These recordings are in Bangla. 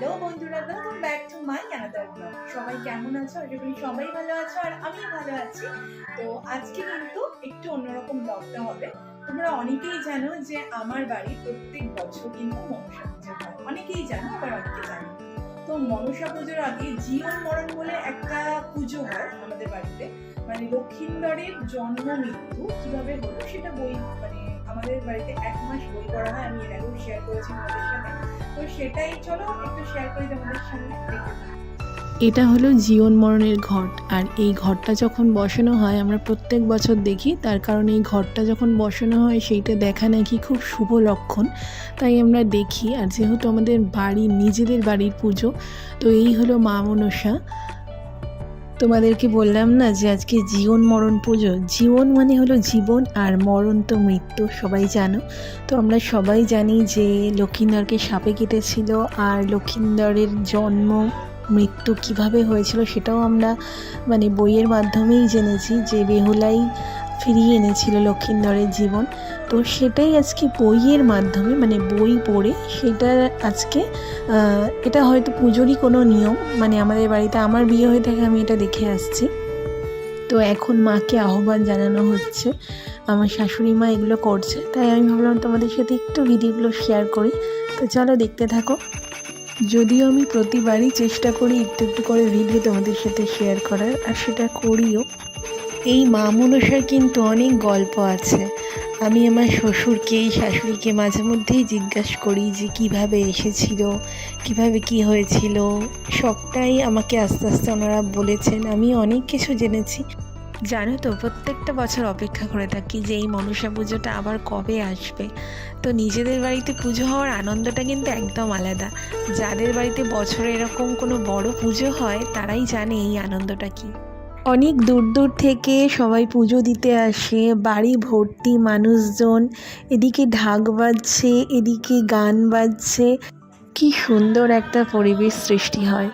হ্যালো বন্ধুরা welcome back to my another blog সবাই কেমন আছো? আশা করি সবাই ভালো আছো আর আমিও ভালো আছি। তো আজকে কিন্তু একটু অন্যরকম ব্লগটা হবে। তোমরা অনেকেই জানো যে আমার বাড়ি প্রত্যেক বছর কিন্তু মনসা পুজো হয়। অনেকেই জানো, আবার অনেকে জানো তো মনসা পুজোর আগে জীবন মরণ বলে একটা পুজো হয় আমাদের বাড়িতে। মানে লক্ষিন্দরের জন্ম মৃত্যু কীভাবে হলো সেটা বই মানে আমাদের বাড়িতে এক মাস বই পড়া হয়, আমি এর আগেও শেয়ার করেছি তোমাদের সাথে। তো সেটাই চলো, একটু শেয়ার করি তোমাদের সামনে এটা হলো জীবন মরণের ঘট, আর এই ঘরটা যখন বসানো হয়, আমরা প্রত্যেক বছর দেখি, তার কারণ এই ঘরটা যখন বসানো হয়, সেইটা দেখা নাকি খুব শুভ লক্ষণ। তাই আমরা দেখি, আর যেহেতু আমাদের বাড়ি, নিজেদের বাড়ির পুজো, তো এই হলো মা মনসা। তোমাদেরকে বললাম না যে আজকে জীবন মরণ পুজো? জীবন মানে হলো জীবন আর মরণ তো মৃত্যু, সবাই জানো। তো আমরা সবাই জানি যে লক্ষিন্দরকে সাপে কেটেছিল আর লক্ষিন্দরের জন্ম, মৃত্যু কীভাবে হয়েছিল সেটাও আমরা মানে বইয়ের মাধ্যমেই জেনেছি যে বেহুলাই ফিরিয়ে এনেছিল লক্ষিন্দরের জীবন। তো সেটাই আজকে বইয়ের মাধ্যমে মানে বই পড়ে সেটা আজকে এটা হয়তো পুজোরই কোনো নিয়ম মানে আমাদের বাড়িতে আমার বিয়ে হয়ে থাকে, আমি এটা দেখে আসছি। তো এখন মাকে আহ্বান জানানো হচ্ছে, আমার শাশুড়ি মা এগুলো করছে, তাই আমি ভাবলাম তোমাদের সাথে একটু ভিডিওগুলো শেয়ার করি। তো চলো দেখতে থাকো। যদিও আমি প্রতিবারই চেষ্টা করি একটু একটু করে ভিডিও তোমাদের সাথে শেয়ার করার, আর সেটা করিও। এই মা মনসার কিন্তু অনেক গল্প আছে। আমি আমার শ্বশুরকে, শাশুড়িকে মাঝে মধ্যেই জিজ্ঞাসা করি যে, কীভাবে এসেছিল? কীভাবে কি হয়েছিল? সবটাই আমাকে আস্তে আস্তে ওনারা বলেছেন। আমি অনেক কিছু জেনেছি। জানো তো, প্রত্যেকটা বছর অপেক্ষা করে থাকি যে, এই মনসা পুজোটা আবার কবে আসবে। তো নিজেদের বাড়িতে পুজো হওয়ার আনন্দটা কিন্তু একদম আলাদা। যাদের বাড়িতে বছরে এরকম কোনো বড় পুজো হয়, তারাই জানে এই আনন্দটা কি। অনেক দূর দূর থেকে সবাই পুজো দিতে আসে, বাড়ি ভর্তি মানুষজন, এদিকে ঢাক বাজছে, এদিকে গান বাজছে। কি সুন্দর একটা পরিবেশ সৃষ্টি হয়।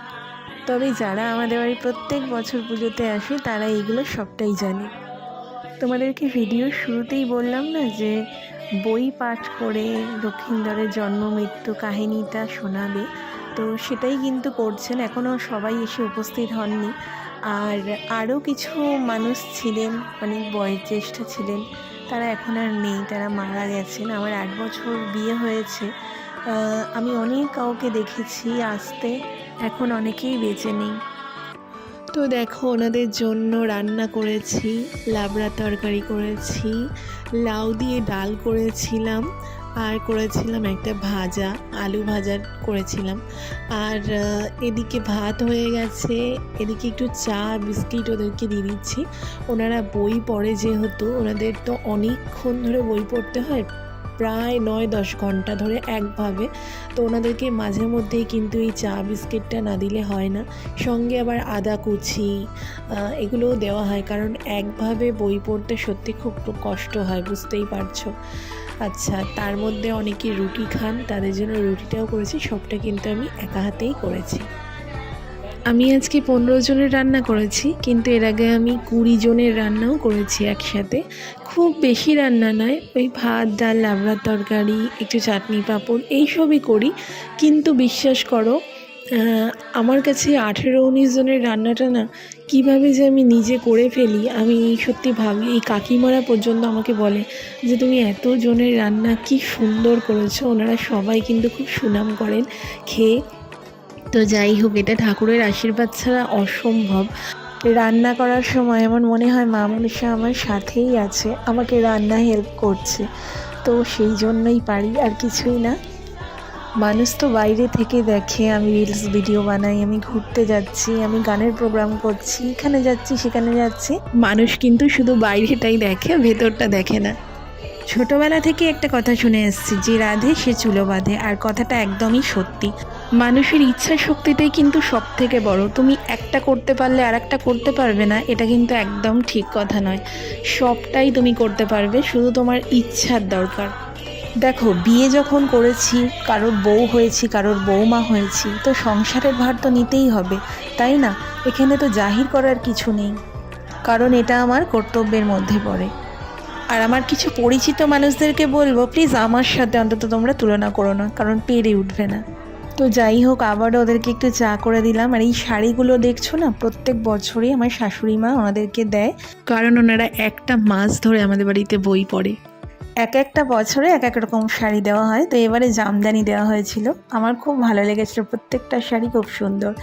তবে যারা আমাদের বাড়ি প্রত্যেক বছর পুজোতে আসে, তারা এগুলো সবটাই জানে। তোমাদেরকে ভিডিও শুরুতেই বললাম না যে, বই পাঠ করে লক্ষিন্দরের জন্ম, মৃত্যু কাহিনীটা শোনাবে। তো সেটাই কিন্তু করছেন, এখনও সবাই এসে উপস্থিত হননি। আর আরও কিছু মানুষ ছিলেন, অনেক বয়োজ্যেষ্ঠ ছিলেন। তারা এখন আর নেই, তারা মারা গেছেন। আমার আট বছর বিয়ে হয়েছে। আমি অনেক কাউকে দেখেছি আসতে, এখন অনেকেই বেঁচে নেই। তো দেখো, ওনাদের জন্য রান্না করেছি, লাবড়া তরকারি করেছি, লাউ দিয়ে ডাল করেছিলাম আর করেছিলাম একটা ভাজা, আলু ভাজা করেছিলাম। আর এদিকে ভাত হয়ে গেছে, এদিকে একটু চা, বিস্কিট ওদেরকে দিয়ে দিচ্ছি। ওনারা বই পড়ে যেহেতু, ওনাদের তো অনেকক্ষণ ধরে বই পড়তে হয়, প্রায় নয় দশ ঘণ্টা ধরে একভাবে। তো ওনাদেরকে মাঝে মধ্যেই কিন্তু এই চা, বিস্কিটটা না দিলে হয় না। সঙ্গে আবার আদা কুচি এগুলোও দেওয়া হয়, কারণ একভাবে বই পড়তে সত্যি খুব কষ্ট হয়, বুঝতেই পারছ। আচ্ছা তার মধ্যে অনেকে রুটি খান, তাদের জন্য রুটিটাও করেছি, সবটা কিন্তু আমি একা হাতেই করেছি। আমি আজকে পনেরো জনের রান্না করেছি, কিন্তু এর আগে আমি কুড়ি জনের রান্নাও করেছি একসাথে। খুব বেশি রান্না নয়, ওই ভাত, ডাল, লাবড়ার তরকারি, একটু চাটনি, পাঁপড়, এইসবই করি। কিন্তু বিশ্বাস করো আমার কাছে আঠেরো উনিশ জনের রান্নাটা না, কীভাবে যে আমি নিজে করে ফেলি, আমি সত্যি ভাবি, এই কাকিমারা পর্যন্ত আমাকে বলে যে, তুমি এত জনের রান্না কি সুন্দর করেছ। ওনারা সবাই কিন্তু খুব সুনাম করেন খেয়ে। তো যাই হোক, এটা ঠাকুরের আশীর্বাদ ছাড়া অসম্ভব। রান্না করার সময় আমার মনে হয় মা মনসা আমার সাথেই আছে, আমাকে রান্না হেল্প করছে। তো সেই জন্যই পারি, আর কিছুই না। মানুষ তো বাইরে থেকে দেখে, আমি রিলস ভিডিও বানাই, আমি ঘুরতে যাচ্ছি, আমি গানের প্রোগ্রাম করছি, এখানে যাচ্ছি, সেখানে যাচ্ছি। মানুষ কিন্তু শুধু বাইরেটাই দেখে, ভেতরটা দেখে না। ছোটবেলা থেকে একটা কথা শুনে এসেছি, যে রাধে, সে চুলো বাঁধে, আর কথাটা একদমই সত্যি। মানুষের ইচ্ছা শক্তিটাই কিন্তু সব থেকে বড়। তুমি একটা করতে পারলে আর একটা করতে পারবে না, এটা কিন্তু একদম ঠিক কথা নয়। সবটাই তুমি করতে পারবে, শুধু তোমার ইচ্ছার দরকার। দেখো, বিয়ে যখন করেছি, কারোর বউ হয়েছি, কারোর বৌমা হয়েছি, তো সংসারের ভার তো নিতেই হবে, তাই না? এখানে তো জাহির করার কিছু নেই, কারণ এটা আমার কর্তব্যের মধ্যে পড়ে। আর আমার কিছু পরিচিত মানুষদেরকে বলব প্লিজ আমার সাথে অন্তত তোমরা তুলনা করো না, কারণ পেরে উঠবে না। তো যাই হোক আবারও ওদেরকে একটু চা করে দিলাম, আর এই শাড়িগুলো দেখছ না, প্রত্যেক বছরই আমার শাশুড়ি মা ওনাদেরকে দেয়, কারণ ওনারা একটা মাস ধরে আমাদের বাড়িতে বই পড়ে। এক একটা বছরে এক এক রকম শাড়ি দেওয়া হয়। তো এবারে জামদানি দেওয়া হয়েছিল। আমার খুব ভালো লেগেছিল। প্রত্যেকটা শাড়ি খুব সুন্দর।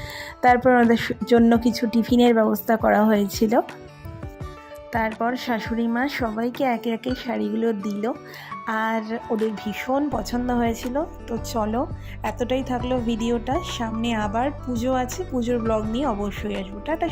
তারপর ওদের জন্য কিছু টিফিনের ব্যবস্থা করা হয়েছিল। তারপর শাশুড়ি মা সবাইকে একে একে শাড়িগুলো দিল। আর ওদের ভীষণ পছন্দ হয়েছিল। তো চলো, এতটাই থাকল ভিডিওটা। সামনে আবার পুজো আছে। পুজোর ব্লগ নিয়ে অবশ্যই আসব। টাটা।